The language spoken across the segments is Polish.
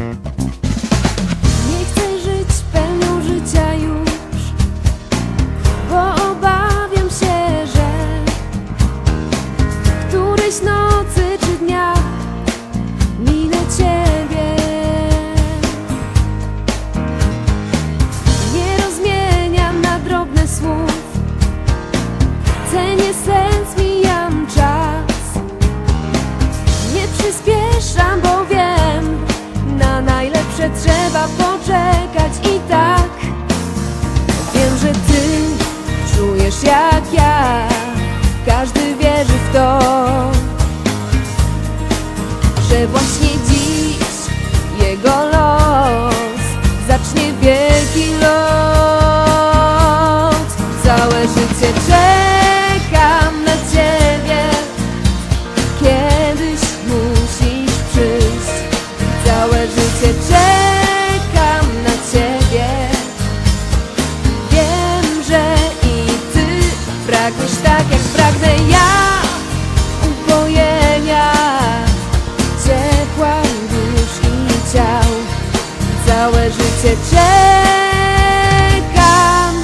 Nie chcę żyć pełnią życia już, bo obawiam się, że którejś nocy czy dnia minę Ciebie. Nie rozmieniam na drobne słów, cenię sens, mijam czas. Nie przyspieszam, bo właśnie dziś jego los zacznie wielki lot. Całe życie czekam Życie czekam.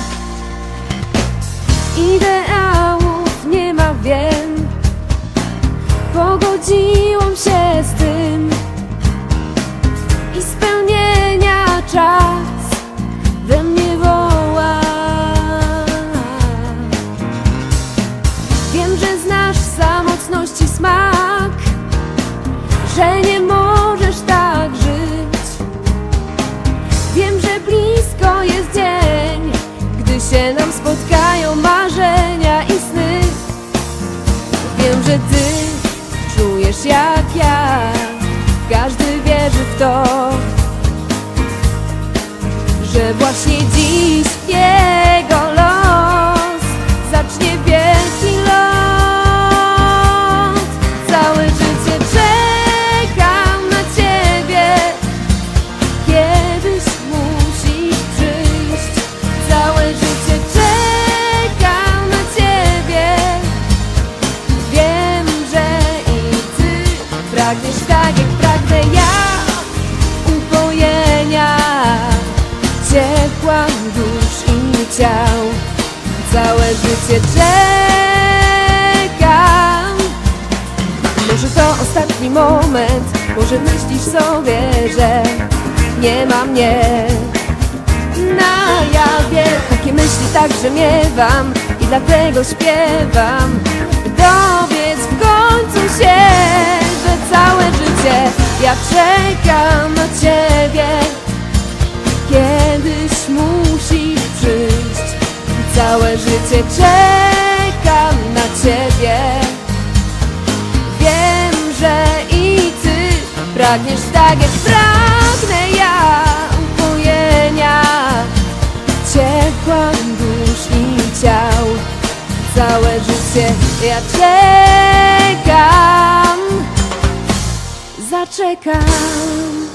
Ideałów nie ma, wiem. Pogodziłam się z tym i spełnienia czujesz jak ja, każdy wierzy w to, że właśnie dziś jego pragniesz tak jak pragnę ja upojenia, ciepła dusz i ciał. Całe życie czekam. Może to ostatni moment, może myślisz sobie, że nie ma mnie na jawie. Takie myśli także miewam i dlatego śpiewam. Ja czekam na ciebie. Kiedyś musisz przyjść. Całe życie czekam na ciebie. Wiem, że i ty pragniesz tak jak pragnę ja upojenia, ciepła dusz i ciał. Całe życie ja czekam, zaczekam.